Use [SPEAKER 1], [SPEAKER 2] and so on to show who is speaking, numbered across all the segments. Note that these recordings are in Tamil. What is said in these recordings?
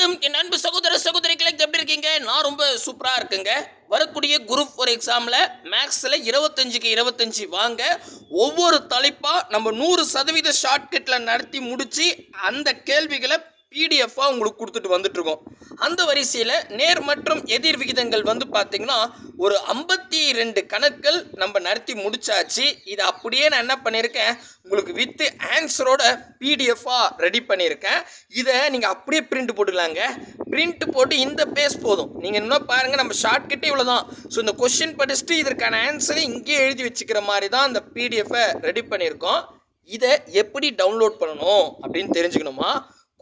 [SPEAKER 1] வணக்கம். என் அன்பு சகோதர சகோதரிகளை எப்படி இருக்கீங்க? நான் ரொம்ப சூப்பராக இருக்குங்க. வரக்கூடிய குரூப் ஒரு எக்ஸாமில் மேக்ஸில் இருபத்தஞ்சுக்கு இருபத்தஞ்சி வாங்க. ஒவ்வொரு தலைப்பாக நம்ம நூறு சதவீத ஷார்ட்கட்டில் நடத்தி முடித்து அந்த கேள்விகளை பிடிஎஃபாக உங்களுக்கு கொடுத்துட்டு வந்துட்டுருக்கோம். அந்த வரிசையில் நேர் மற்றும் எதிர் விகிதங்கள் வந்து பார்த்திங்கன்னா ஒரு ஐம்பத்தி ரெண்டு கணக்கள் நம்ம நடத்தி முடிச்சாச்சு. இதை அப்படியே நான் என்ன பண்ணியிருக்கேன் உங்களுக்கு வித்து ஆன்சரோட பிடிஎஃபாக ரெடி பண்ணியிருக்கேன். இதை நீங்கள் அப்படியே பிரிண்ட் போட்டுக்கலாங்க. பிரிண்ட் போட்டு இந்த பேஸ் போதும். நீங்கள் இன்னும் பாருங்கள் நம்ம ஷார்ட்கட்டே இவ்வளோ தான் ஸோ இந்த கொஷின் படிச்சுட்டு இதற்கான ஆன்சரை இங்கேயே எழுதி வச்சுக்கிற மாதிரி தான் அந்த பிடிஎஃபை ரெடி பண்ணியிருக்கோம். இதை எப்படி டவுன்லோட் பண்ணணும் அப்படின்னு தெரிஞ்சுக்கணுமா?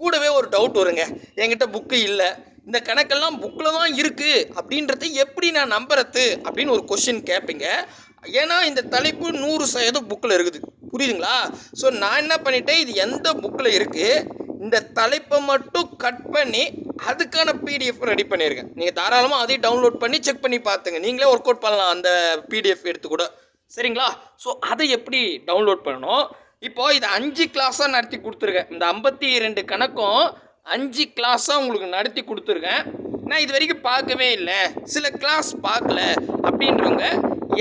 [SPEAKER 1] கூடவே ஒரு டவுட் வருங்க. என்கிட்ட புக்கு இல்லை. இந்த கணக்கெல்லாம் புக்கில் தான் இருக்குது அப்படின்றத எப்படி நான் நம்புறது? அப்படின்னு ஒரு கொஷின் கேட்பீங்க ஏன்னா இந்த தலைப்பு நூறு சதவீதம் புக்கில் இருக்குது. புரியுதுங்களா? ஸோ நான் என்ன பண்ணிட்டேன்? இது எந்த புக்கில் இருக்குது இந்த தலைப்பை மட்டும் கட் பண்ணி அதுக்கான பிடிஎஃப் ரெடி பண்ணியிருக்கேன் நீங்கள் தாராளமாக அதையும் டவுன்லோட் பண்ணி செக் பண்ணி பார்த்துங்க. நீங்களே ஒர்க் அவுட் பண்ணலாம் அந்த பிடிஎஃப் எடுத்து கூட. சரிங்களா? ஸோ அதை எப்படி டவுன்லோட் பண்ணணும்? இப்போ இதை அஞ்சு கிளாஸாக நடத்தி கொடுத்துருக்கேன். இந்த ஐம்பத்தி ரெண்டு கணக்கும் அஞ்சு கிளாஸாக உங்களுக்கு நடத்தி கொடுத்துருக்கேன். நான் இது வரைக்கும் பார்க்கவே இல்லை. சில கிளாஸ் பார்க்கல. அப்படின்றவங்க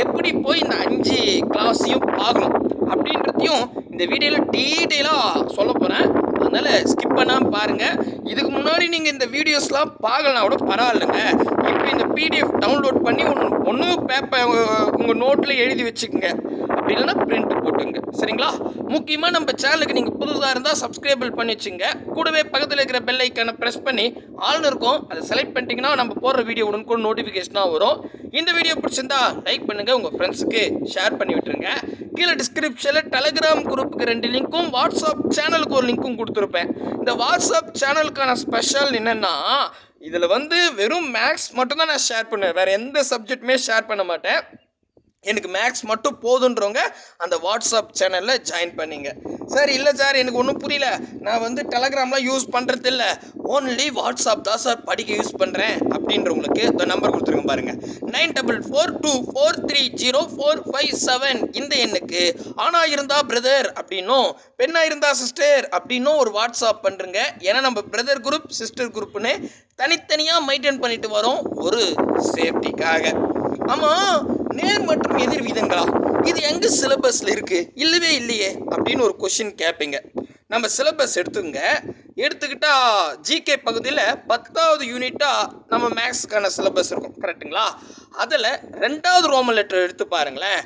[SPEAKER 1] எப்படி போய் இந்த அஞ்சு கிளாஸையும் பார்க்கணும்? அப்படின்றதையும் இந்த வீடியோவில் டீட்டெயிலாக சொல்ல போகிறேன் அதனால் ஸ்கிப் பண்ணாமல் பாருங்கள் இதுக்கு முன்னாடி நீங்கள் இந்த வீடியோஸ்லாம் பார்க்கலாம் கூட பரவாயில்லைங்க. இப்போ இந்த பிடிஎஃப் டவுன்லோட் பண்ணி ஒன்று ஒன்று பேப்பர் உங்கள் நோட்டில் எழுதி வச்சுக்கோங்க. அப்படி இல்லைன்னா பிரிண்ட் போட்டுங்க. சரிங்களா? முக்கியமாக நம்ம சேனலுக்கு நீங்கள் புதுசாக இருந்தால் சப்ஸ்கிரைபிள் பண்ணி வச்சுங்க. கூடவே பக்கத்தில் இருக்கிற பெல் ஐக்கானை ப்ரெஸ் பண்ணி ஆள்னு இருக்கும். அதை செலக்ட் பண்ணிட்டீங்கன்னா நம்ம போடுற வீடியோ உடனுக்குள்ள நோட்டிஃபிகேஷனாக வரும். இந்த வீடியோ பிடிச்சிருந்தா லைக் பண்ணுங்கள் உங்கள் ஃப்ரெண்ட்ஸுக்கு ஷேர் பண்ணி விட்டுருங்க. கீழே டிஸ்கிரிப்ஷனில் டெலகிராம் குரூப்புக்கு ரெண்டு லிங்க்கும் வாட்ஸ்அப் சேனலுக்கு ஒரு லிங்க்கும் கொடுத்துருப்பேன். இந்த வாட்ஸ்அப் சேனலுக்கான ஸ்பெஷல் என்னென்னா இதில் வந்து வெறும் மேக்ஸ் மட்டும்தான் நான் ஷேர் பண்ணுவேன். வேறு எந்த சப்ஜெக்ட்டுமே ஷேர் பண்ண மாட்டேன். எனக்கு மேக்ஸ் மட்டும் போதுன்றவங்க அந்த வாட்ஸ்அப் சேனலில் ஜாயின் பண்ணிங்க. சார் இல்லை சார் எனக்கு ஒன்றும் புரியல. நான் வந்து டெலகிராம்லாம் யூஸ் பண்ணுறது இல்லை ஓன்லி வாட்ஸ்அப் தான் சார் படிக்க யூஸ் பண்ணுறேன் அப்படின்றவங்களுக்கு இந்த நம்பர் கொடுத்துருங்க பாருங்கள் nine double four two four three zero four five seven இந்த எண்ணுக்கு ஆணாக இருந்தால் பிரதர் அப்படின்னும் பெண்ணாக இருந்தால் சிஸ்டர் அப்படின்னும் ஒரு வாட்ஸ்அப் பண்ணுறங்க ஏன்னா நம்ம பிரதர் குரூப் சிஸ்டர் குரூப்னு தனித்தனியாக மெயின்டைன் பண்ணிட்டு வரோம் ஒரு சேஃப்டிக்காக ஆமாம் நேர் மற்றும் எதிர் விகிதங்களா இது எங்கே சிலபஸில் இருக்குது இல்லவே இல்லையே அப்படின்னு ஒரு கொஷின் கேட்பீங்க நம்ம சிலபஸ் எடுத்துங்க. எடுத்துக்கிட்டா ஜிகே பகுதியில் பத்தாவது யூனிட்டாக நம்ம மேக்ஸுக்கான சிலபஸ் இருக்கும். கரெக்டுங்களா அதில் ரெண்டாவது ரோமன் லெட்டர் எடுத்து பாருங்களேன்.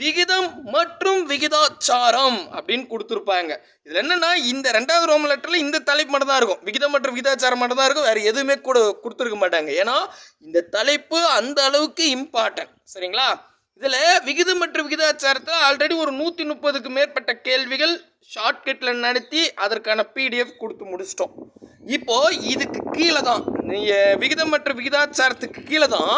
[SPEAKER 1] விகிதம் மற்றும் விகிதாச்சாரம் அப்படின்னு கொடுத்துருப்பாங்க. இதில் என்னன்னா இந்த ரெண்டாவது ரோம் லெட்டரில் இந்த தலைப்பு மட்டும் தான் இருக்கும். விகிதம் மற்றும் விகிதாச்சாரம் மட்டும் தான் இருக்கும். வேறு எதுவுமே கூட கொடுத்துருக்க மாட்டாங்க. ஏன்னா இந்த தலைப்பு அந்த அளவுக்கு இம்பார்ட்டன்ட் சரிங்களா? இதில் விகிதம் மற்றும் விகிதாச்சாரத்தில் ஆல்ரெடி ஒரு நூற்றி முப்பதுக்கு மேற்பட்ட கேள்விகள் ஷார்ட்கட்டில் நடத்தி அதற்கான பிடிஎஃப் கொடுத்து முடிச்சிட்டோம். இப்போது இதுக்கு கீழே தான் நீங்கள் விகிதம் மற்றும் விகிதாச்சாரத்துக்கு கீழே தான்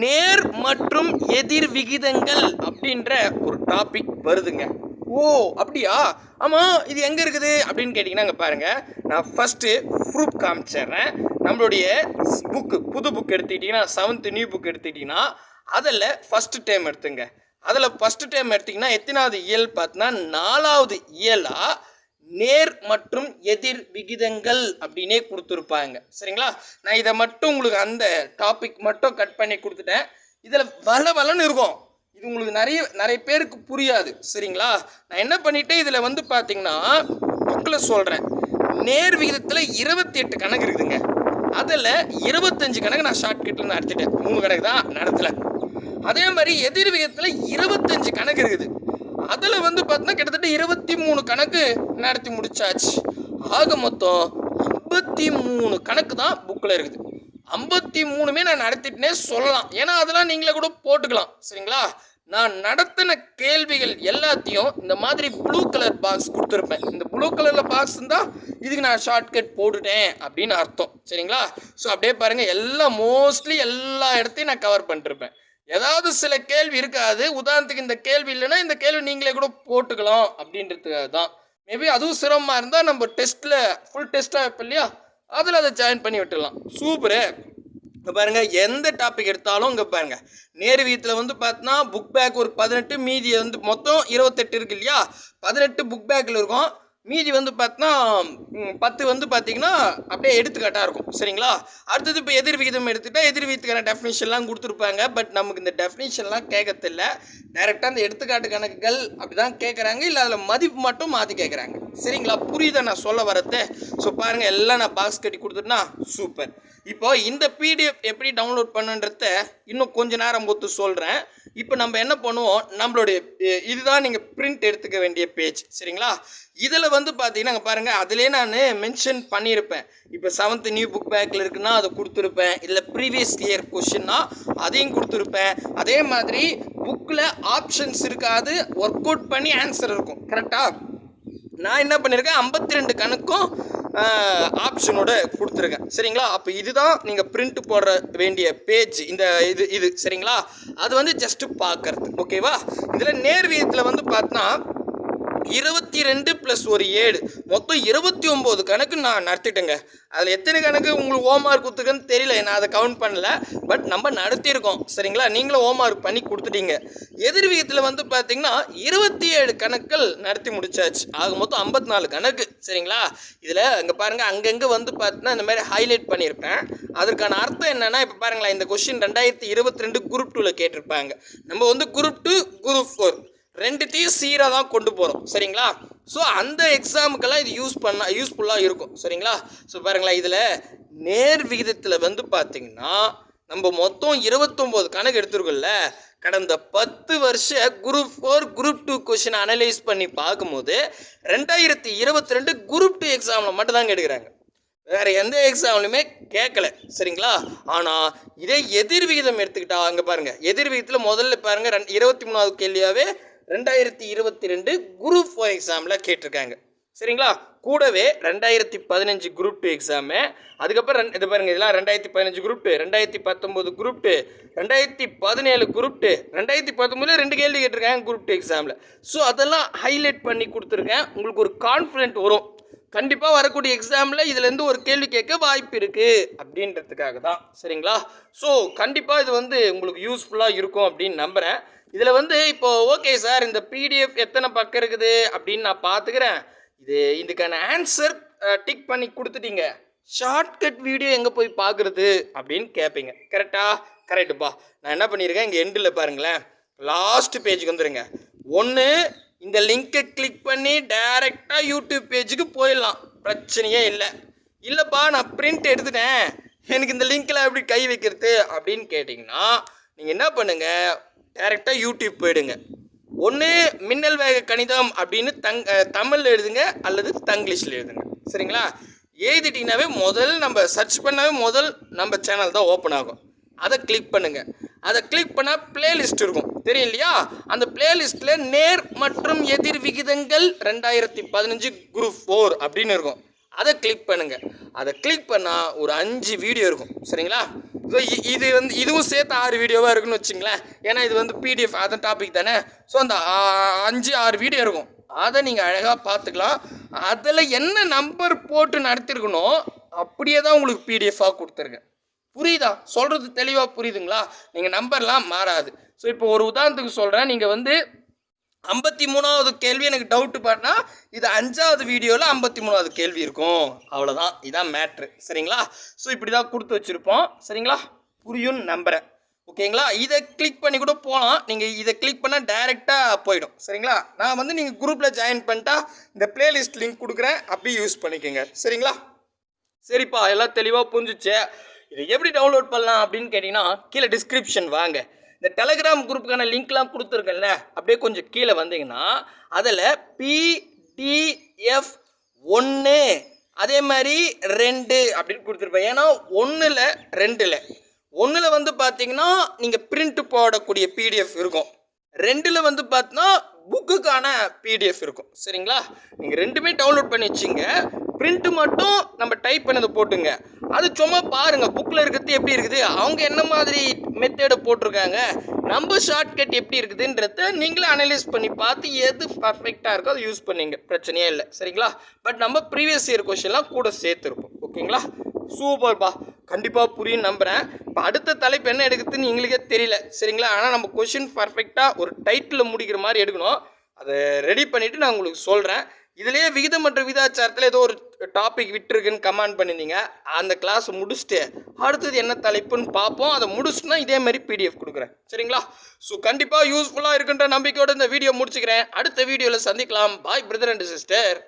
[SPEAKER 1] நேர் மற்றும் எதிர் விகிதங்கள் அப்படின்ற ஒரு டாபிக் வருதுங்க. ஓ அப்படியா? ஆமாம் இது எங்கே இருக்குது? அப்படின்னு கேட்டிங்கன்னா அங்கே பாருங்கள் நான் ஃபஸ்ட்டு ப்ரூஃப் காமிச்சிடுறேன். நம்மளுடைய புக்கு புது புக் எடுத்துக்கிட்டிங்கன்னா செவன்த்து நியூ புக் எடுத்துக்கிட்டிங்கன்னா அதில் ஃபஸ்ட்டு டைம் எடுத்துங்க. அதில் ஃபஸ்ட்டு டைம் எடுத்திங்கன்னா எத்தனாவது இயல் பார்த்தீங்கன்னா நாலாவது இயலாக நேர் மற்றும் எதிர் விகிதங்கள் அப்படின்னே கொடுத்துருப்பாங்க. சரிங்களா? நான் இதை மட்டும் உங்களுக்கு அந்த டாபிக் மட்டும் கட் பண்ணி கொடுத்துட்டேன். இதில் வள வளன்னு இருக்கும். இது உங்களுக்கு நிறைய நிறைய பேருக்கு புரியாது. சரிங்களா? நான் என்ன பண்ணிட்டேன்? இதில் வந்து பார்த்தீங்கன்னா புக்கில் சொல்கிறேன் நேர் விகிதத்தில் இருபத்தி எட்டு கணக்கு இருக்குதுங்க. அதில் இருபத்தஞ்சு கணக்கு நான் ஷார்ட்கட்டில் நடத்திட்டேன் மூணு கணக்கு தான் நடத்தலை. அதே மாதிரி எதிர் விகிதத்தில் இருபத்தஞ்சு கணக்கு இருக்குது. அதில் வந்து பார்த்தீங்கன்னா கிட்டத்தட்ட இருபத்தி மூணு கணக்கு நடத்தி முடிச்சாச்சு. ஆக மொத்தம் ஐம்பத்தி மூணு கணக்கு தான் புக்கில் இருக்குது. ஐம்பத்தி மூணுமே நான் நடத்திட்டேனே சொல்லலாம். ஏன்னா அதெல்லாம் நீங்களே கூட போட்டுக்கலாம். சரிங்களா? நான் நடத்தின கேள்விகள் எல்லாத்தையும் இந்த மாதிரி ப்ளூ கலர் பாக்ஸ் கொடுத்துருப்பேன். இந்த ப்ளூ கலரில் பாக்ஸ் இருந்தால் இதுக்கு நான் ஷார்ட்கட் போட்டுட்டேன் அப்படின்னு அர்த்தம். சரிங்களா? ஸோ அப்படியே பாருங்கள் எல்லாம் மோஸ்ட்லி எல்லா இடத்தையும் நான் கவர் பண்ணிருப்பேன். ஏதாவது சில கேள்வி இருக்காது. உதாரணத்துக்கு இந்த கேள்வி இல்லைன்னா இந்த கேள்வி நீங்களே கூட போட்டுக்கலாம் அப்படின்றதுக்காக தான் மேபி அதுவும் சிரமமாக இருந்தால் நம்ம டெஸ்ட்டில் ஃபுல் டெஸ்ட்டாக வைப்போம் இல்லையா? அதில் அதை ஜாயின் பண்ணி விட்டுடலாம். சூப்பரு இங்கே பாருங்கள் எந்த டாபிக் எடுத்தாலும் இங்கே பாருங்கள் நேரு வீட்டில் வந்து பார்த்தோன்னா புக் பேக் ஒரு பதினெட்டு மீதி வந்து மொத்தம் இருபத்தெட்டு இருக்கு இல்லையா? பதினெட்டு புக் பேக்கில் இருக்கும். மீதி வந்து பார்த்தோன்னா பத்து வந்து பார்த்தீங்கன்னா அப்படியே எடுத்துக்காட்டாக இருக்கும். சரிங்களா? அடுத்தது இப்போ எதிர் விகிதம் எடுத்துகிட்டா எதிர் விகிதத்துக்கான டெஃபினேஷன்லாம் கொடுத்துருப்பாங்க. பட் நமக்கு இந்த டெஃபினேஷன்லாம் கேட்கறதில்ல டைரெக்டாக அந்த எடுத்துக்காட்டு கணக்குகள் அப்படி தான் கேட்குறாங்க இல்லை அதில் மதிப்பு மட்டும் மாற்றி கேட்குறாங்க சரிங்களா? புரியுதா நான் சொல்ல வரது? ஸோ பாருங்கள் எல்லாம் நான் பாக்ஸ் கட்டி கொடுத்துட்டேன்னா சூப்பர் இப்போ இந்த பிடிஎஃப் எப்படி டவுன்லோட் பண்ணுன்றத இன்னும் கொஞ்ச நேரம் பொறுத்து சொல்கிறேன் இப்போ நம்ம என்ன பண்ணுவோம்? நம்மளுடைய இதுதான் நீங்கள் பிரிண்ட் எடுத்துக்க வேண்டிய பேஜ் சரிங்களா? இதில் வந்து பார்த்தீங்கன்னா பாருங்கள் அதிலே நான் மென்ஷன் பண்ணியிருப்பேன். இப்போ செவன்த் நியூ புக் பேக்கில் இருக்குன்னா அதை கொடுத்துருப்பேன். இல்லை ப்ரீவியஸ் இயர் கொஷின்னா அதையும் கொடுத்துருப்பேன். அதே மாதிரி புக்கில் ஆப்ஷன்ஸ் இருக்காது ஒர்க் அவுட் பண்ணி ஆன்சர் இருக்கும். கரெக்டாக நான் என்ன பண்ணியிருக்கேன் ஐம்பத்தி ரெண்டு கணக்கும் ஆப்ஷனோட கொடுத்துருக்கேன். சரிங்களா? அப்போ இதுதான் நீங்கள் பிரிண்ட் போடுற வேண்டிய பேஜ் இந்த இது இது. சரிங்களா? அது வந்து ஜஸ்ட்டு பார்க்கறது. ஓகேவா இதில் நேர்வியத்தில் வந்து பார்த்தோன்னா இருபத்தி ரெண்டு ப்ளஸ் ஒரு ஏழு. மொத்தம் இருபத்தி ஒம்பது கணக்கு நான் நடத்திட்டேங்க. அதில் எத்தனை கணக்கு உங்களுக்கு ஹோம்ஒர்க் கொடுத்துருக்குன்னு தெரியல நான் அதை கவுண்ட் பண்ணல. பட் நம்ம நடத்தியிருக்கோம். சரிங்களா? நீங்களும் ஹோம்ஒர்க் பண்ணி கொடுத்துட்டீங்க. எதிர் விகிதத்தில் வந்து பார்த்தீங்கன்னா இருபத்தி ஏழு கணக்கள் நடத்தி முடிச்சாச்சு. ஆக மொத்தம் ஐம்பத்தி நாலு கணக்கு. சரிங்களா? இதில் அங்கே பாருங்கள் அங்கங்கே வந்து பார்த்தீங்கன்னா இந்த மாதிரி ஹைலைட் பண்ணியிருப்பேன். அதற்கான அர்த்தம் என்னென்னா இப்போ பாருங்களேன் இந்த கொஷின் ரெண்டாயிரத்தி இருபத்தி ரெண்டு குரூப் டூவில் கேட்டிருப்பாங்க. நம்ம வந்து குரூப் டூ குரூப் ஃபோர் ரெண்டுத்தையும் சீராக தான் கொண்டு போகிறோம் சரிங்களா? ஸோ அந்த எக்ஸாமுக்கெல்லாம் இது யூஸ் பண்ண யூஸ்ஃபுல்லாக இருக்கும். சரிங்களா? ஸோ பாருங்களேன் இதில் நேர் விகிதத்தில் வந்து பார்த்தீங்கன்னா நம்ம மொத்தம் இருபத்தொம்போது கணக்கு எடுத்துருக்கோம்ல. கடந்த பத்து வருஷ group four group two question analyse பண்ணி பார்க்கும்போது ரெண்டாயிரத்தி இருபத்தி ரெண்டு குரூப் டூ எக்ஸாமில் மட்டும்தாங்க எடுக்கிறாங்க. வேற எந்த எக்ஸாம்லையுமே கேட்கல சரிங்களா? ஆனால் இதே எதிர் விகிதம் எடுத்துக்கிட்டா அங்கே பாருங்கள் எதிர் விகிதத்தில் முதல்ல பாருங்கள் ரெண்டு இருபத்தி மூணாவது கேள்வியாகவே ரெண்டாயிரத்தி இருபத்தி ரெண்டு குரூப் ஃபோர் எக்ஸாமில் கேட்டிருக்காங்க. சரிங்களா? கூடவே ரெண்டாயிரத்தி பதினஞ்சு குரூப் டூ எக்ஸாமு அதுக்கப்புறம் இது பாருங்க இதெல்லாம் ரெண்டாயிரத்தி பதினஞ்சு குரூப் டூ ரெண்டாயிரத்தி பத்தொம்போது குரூப் டூ ரெண்டாயிரத்தி பதினேழு குரூப் டூ ரெண்டாயிரத்தி பத்தொம்போதுல ரெண்டு கேள்வி கேட்டிருக்காங்க குரூப் டூ எக்ஸாமில் ஸோ அதெல்லாம் ஹைலைட் பண்ணி கொடுத்துருக்கேன். உங்களுக்கு ஒரு கான்ஃபிடென்ட் வரும். கண்டிப்பாக வரக்கூடிய எக்ஸாமில் இதுலேருந்து ஒரு கேள்வி கேட்க வாய்ப்பு இருக்குது அப்படின்றதுக்காக தான். சரிங்களா? ஸோ கண்டிப்பாக இது வந்து உங்களுக்கு யூஸ்ஃபுல்லாக இருக்கும் அப்படின்னு நம்புகிறேன் இதில் வந்து இப்போ ஓகே சார் இந்த பிடிஎஃப் எத்தனை பக்கம் இருக்குது அப்படின்னு நான் பார்த்துக்கிறேன் இது இதுக்கான ஆன்சர் டிக் பண்ணி கொடுத்துட்டீங்க. ஷார்ட்கட் வீடியோ எங்கே போய் பார்க்குறது அப்படின்னு கேட்பீங்க கரெக்டா கரெக்டுப்பா நான் என்ன பண்ணியிருக்கேன் இங்கே எண்டில் பாருங்களேன். லாஸ்ட் பேஜுக்கு வந்துடுங்க ஒன்று இந்த லிங்கை கிளிக் பண்ணி டைரெக்டாக யூடியூப் பேஜுக்கு போயிடலாம். பிரச்சனையே இல்லை. இல்லைப்பா நான் பிரிண்ட் எடுத்துட்டேன். எனக்கு இந்த லிங்க்கில் எப்படி கை வைக்கிறது அப்படின்னு கேட்டிங்கன்னா நீங்கள் என்ன பண்ணுங்கள் டைரெக்டாக யூடியூப் போயிடுங்க. ஒன்று மின்னல் வேக கணிதம் அப்படின்னு தங் தமிழில் எழுதுங்க அல்லது தங்கிலீஷில் எழுதுங்க. சரிங்களா? எழுதிட்டிங்கனாவே முதல் நம்ம சர்ச் பண்ணாவே முதல் நம்ம சேனல் தான் ஓப்பன் ஆகும். அதை கிளிக் பண்ணுங்கள் அதை கிளிக் பண்ணால் பிளேலிஸ்ட் இருக்கும். தெரியும் இல்லையா அந்த பிளேலிஸ்ட்டில் நேர் மற்றும் எதிர் விகிதங்கள் ரெண்டாயிரத்தி பதினஞ்சு குரூப் ஃபோர் அப்படின்னு இருக்கும். அதை கிளிக் பண்ணுங்க. அதை கிளிக் பண்ணால் ஒரு அஞ்சு வீடியோ இருக்கும். சரிங்களா? ஸோ இது வந்து இதுவும் சேர்த்து ஆறு வீடியோவாக இருக்குன்னு வச்சுங்களேன். ஏன்னா இது வந்து பிடிஎஃப் அதன் டாபிக் தானே. ஸோ அந்த அஞ்சு ஆறு வீடியோ இருக்கும். அதை நீங்கள் அழகாக பார்த்துக்கலாம். அதில் என்ன நம்பர் போட்டு நடத்திருக்கணும் அப்படியே தான் உங்களுக்கு பிடிஎஃபாக கொடுத்துருக்கேன். புரியுதா? சொல்கிறது தெளிவாக புரியுதுங்களா? நீங்கள் நம்பர்லாம் மாறாது. ஸோ இப்போ ஒரு உதாரணத்துக்கு சொல்கிறேன் நீங்கள் வந்து ஐம்பத்தி மூணாவது கேள்வி எனக்கு டவுட்டு பாட்டினா இது அஞ்சாவது வீடியோவில் ஐம்பத்தி மூணாவது கேள்வி இருக்கும். அவ்வளோதான் இதான் மேட்ரு சரிங்களா? ஸோ இப்படி தான் கொடுத்து வச்சுருப்போம். சரிங்களா? புரியும்னு நம்புகிறேன் ஓகேங்களா? இதை கிளிக் பண்ணி கூட போகலாம் நீங்கள் இதை கிளிக் பண்ணால் டைரெக்டாக போயிடும். சரிங்களா? நான் வந்து நீங்கள் குரூப்பில் ஜாயின் பண்ணிட்டா இந்த பிளேலிஸ்ட் லிங்க் கொடுக்குறேன். அப்படியே யூஸ் பண்ணிக்கோங்க. சரிங்களா? சரிப்பா எல்லாம் தெளிவாக புரிஞ்சிச்சு. இதை எப்படி டவுன்லோட் பண்ணலாம் அப்படின்னு கேட்டிங்கன்னா கீழே டிஸ்கிரிப்ஷன் வாங்க. இந்த டெலகிராம் குரூப்புக்கான லிங்க்லாம் கொடுத்துருக்கேன்ல அப்படியே கொஞ்சம் கீழே வந்தீங்கன்னா அதில் பிடிஎஃப் ஒன்று அதே மாதிரி ரெண்டு அப்படின்னு கொடுத்துருப்பேன். ஏன்னா ஒன்றில் ரெண்டில். ஒன்றில் வந்து பார்த்தீங்கன்னா நீங்கள் பிரிண்ட் போடக்கூடிய பிடிஎஃப் இருக்கும். ரெண்டில் வந்து பார்த்தீங்கன்னா புக்குக்கான பிடிஎஃப் இருக்கும். சரிங்களா? நீங்கள் ரெண்டுமே டவுன்லோட் பண்ணி வச்சுங்க. பிரிண்ட் மட்டும் நம்ம டைப் பண்ணது போட்டுங்க. அது சும்மா பாருங்க புக்கில் இருக்கிறது எப்படி இருக்குது? அவங்க என்ன மாதிரி மெத்தேடை போட்டிருக்காங்க? நம்ம ஷார்ட்கட் எப்படி இருக்குதுன்றத நீங்களே அனலைஸ் பண்ணி பார்த்து எது பர்ஃபெக்டாக இருக்கோ அதை யூஸ் பண்ணிங்க. பிரச்சனையே இல்லை. சரிங்களா? பட் நம்ம ப்ரீவியஸ் இயர் கொஷின்லாம் கூட சேர்த்துருப்போம். ஓகேங்களா? சூப்பர்ப்பா கண்டிப்பாக புரியும் நம்புகிறேன் இப்போ அடுத்த தலைப்பு என்ன எடுக்குதுன்னு எங்களுக்கே தெரியல. சரிங்களா? ஆனால் நம்ம கொஷின் பர்ஃபெக்டாக ஒரு டைட்டில் முடிக்கிற மாதிரி எடுக்கணும். அதை ரெடி பண்ணிவிட்டு நான் உங்களுக்கு சொல்கிறேன் இதுலேயே விகிதம் மற்றும் விகிதாச்சாரத்தில் ஏதோ ஒரு டாபிக் விட்டுருக்குன்னு கமெண்ட் பண்ணியிருந்தீங்க அந்த கிளாஸ் முடிச்சுட்டு அடுத்தது என்ன தலைப்புன்னு பார்ப்போம். அதை முடிச்சுட்டுனா இதே மாதிரி பிடிஎஃப் கொடுக்குறேன். சரிங்களா? ஸோ கண்டிப்பாக யூஸ்ஃபுல்லாக இருக்குன்ற நம்பிக்கையோட இந்த வீடியோ முடிச்சுக்கிறேன். அடுத்த வீடியோவில் சந்திக்கலாம். பாய் பிரதர் அண்ட் சிஸ்டர்